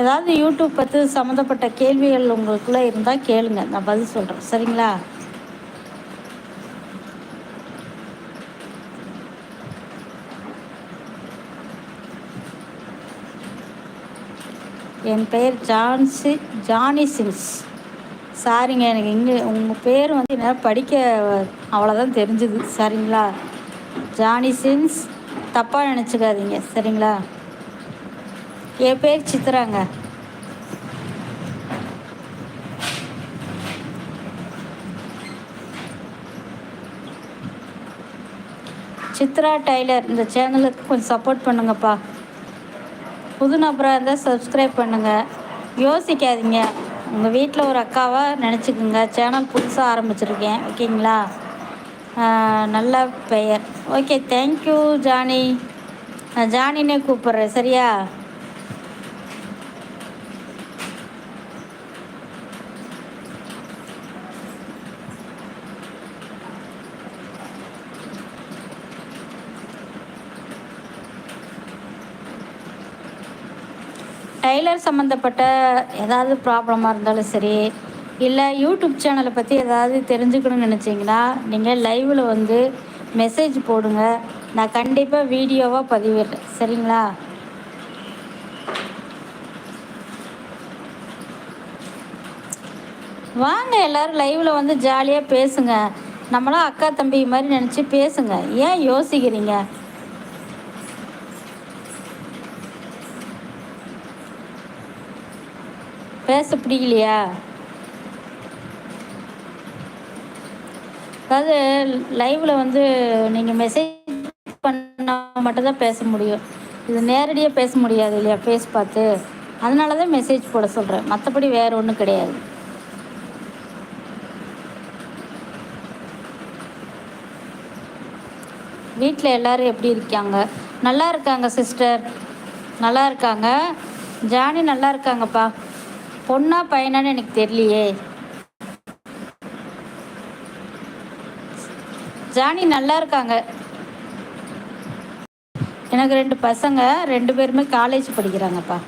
ஏதாவது யூடியூப் பற்றி சம்மந்தப்பட்ட கேள்விகள் உங்களுக்குள்ளே இருந்தால் கேளுங்க. நான் பதில் சொல்கிறேன் சரிங்களா? என் பெயர் ஜான்சி ஜானி சின்ஸ். சாரிங்க எனக்கு இங்கே உங்கள் பேர் வந்து என்னால் படிக்க அவ்வளோதான் தெரிஞ்சுது. சரிங்களா? ஜானி சின்ஸ் தப்பாக நினச்சிக்காதீங்க. சரிங்களா? என் பேர் சித்ராங்க. சித்ரா டைலர் இந்த சேனலுக்கு கொஞ்சம் சப்போர்ட் பண்ணுங்கப்பா. புது நபராக இருந்தால் சப்ஸ்கிரைப் பண்ணுங்கள் யோசிக்காதீங்க. உங்கள் வீட்டில் ஒரு அக்காவாக நினச்சிக்கோங்க. சேனல் புதுசாக ஆரம்பிச்சிருக்கேன். ஓகேங்களா? நல்ல பெயர். Okay thank you Johnny. நான் ஜானினே கூப்பிட்றேன். சரியா? டைலர் சம்மந்தப்பட்ட ஏதாவது ப்ராப்ளமாக இருந்தாலும் சரி இல்லை யூடியூப் சேனலை பற்றி ஏதாவது தெரிஞ்சுக்கணும்னு நினச்சிங்கன்னா நீங்கள் லைவில் வந்து மெசேஜ் போடுங்க. நான் கண்டிப்பாக வீடியோவாக பதிவிடுறேன். சரிங்களா? வாங்க எல்லோரும் லைவில் வந்து ஜாலியாக பேசுங்க. நம்மளாம் அக்கா தம்பி மாதிரி நினச்சி பேசுங்க. ஏன் யோசிக்கிறீங்க? பேச பிடிக்கலையா அதாவது லைவில் வந்து நீங்கள் மெசேஜ் பண்ணால் மட்டும்தான் பேச முடியும். இது நேரடியாக பேச முடியாது இல்லையா? ஃபேஸ் பார்த்து. அதனால தான் மெசேஜ் போட சொல்கிறேன் மற்றபடி வேறு ஒன்றும் கிடையாது. வீட்டில் எல்லோரும் எப்படி இருக்காங்க? நல்லா இருக்காங்க சிஸ்டர் நல்லா இருக்காங்க? ஜானி நல்லா இருக்காங்கப்பா. பொண்ணா பையனான்னு எனக்கு தெரியலையே. ஜானி நல்லா இருக்காங்க. எனக்கு ரெண்டு பசங்க ரெண்டு பேருமே காலேஜ் படிக்கிறாங்கப்பா.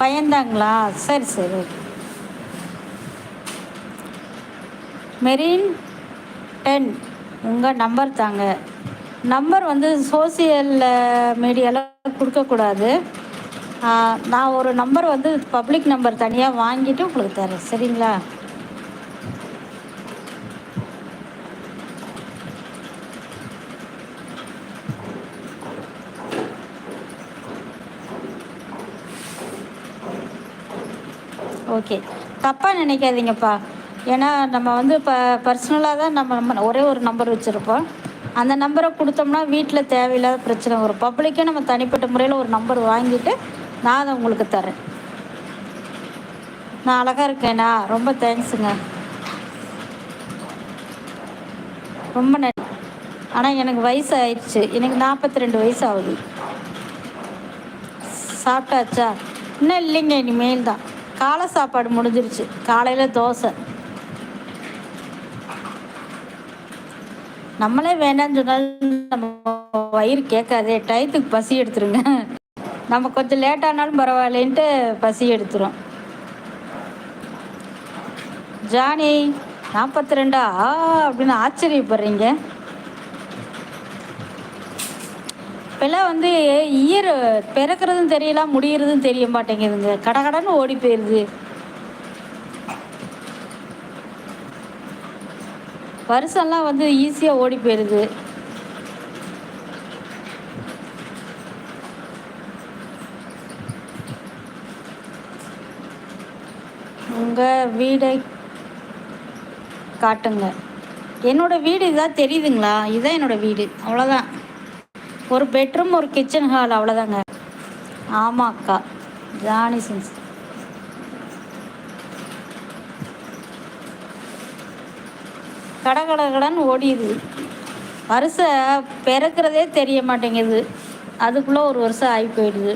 பையன்தாங்களா? சரி சரி ஓகே. மெரீன் டென் உங்கள் நம்பர் தாங்க. நம்பர் வந்து சோசியல் மீடியாவில் கொடுக்கக்கூடாது. நான் ஒரு நம்பர் வந்து பப்ளிக் நம்பர் தனியாக வாங்கிட்டு உங்களுக்கு தரேன். சரிங்களா? ஓகே தப்பாக நினைக்காதீங்கப்பா. ஏன்னா நம்ம வந்து இப்போ பர்சனலாக தான் நம்ம நம்ம ஒரே ஒரு நம்பர் வச்சுருப்போம். அந்த நம்பரை கொடுத்தோம்னா வீட்டில் தேவையில்லாத பிரச்சனை வரும். பப்ளிக்கே நம்ம தனிப்பட்ட முறையில் ஒரு நம்பர் வாங்கிட்டு நான் அதை உங்களுக்கு தரேன். நான் அழகாக இருக்கேனா ரொம்ப தேங்க்ஸுங்க. ரொம்ப நன்றி ஆனால் எனக்கு வயசு ஆயிடுச்சு எனக்கு நாற்பத்தி ரெண்டு வயசு ஆகுது சாப்பிட்டாச்சா? இன்னும் இல்லைங்க இனிமேல் தான். காலை சாப்பாடு முடிஞ்சிருச்சு. காலையில் தோசை. நம்மளே வேண்டாம்னு சொன்னால் நம்ம வயிறு கேட்காதே. டயத்துக்கு பசி எடுத்துருங்க. நம்ம கொஞ்சம் லேட்டானாலும் பரவாயில்லன்ட்டு பசி எடுத்துரும். ஜானி நாற்பத்தி ரெண்டா ஆ அப்படின்னு ஆச்சரியப்படுறீங்க. இப்போல்லாம் வந்து இயர் பிறக்கிறதும் தெரியல முடிகிறதும் தெரிய மாட்டேங்குதுங்க. கடகடன்னு ஓடி போயிடுது வருஷம்லாம் வந்து ஈஸியாக ஓடி போயிடுது உங்கள் வீடை காட்டுங்க. என்னோடய வீடு இதாக தெரியுதுங்களா? இதுதான் என்னோடய வீடு. அவ்வளோதான் ஒரு பெட்ரூம் ஒரு கிச்சன் ஹால் அவ்வளோதாங்க ஆமாக்கா அக்கா. ஜானி சின்ஸ் கடை கடை ஓடிடுது. வருஷம் பிறக்கிறதே தெரிய மாட்டேங்குது. அதுக்குள்ளே ஒரு வருஷம் ஆகி போயிடுது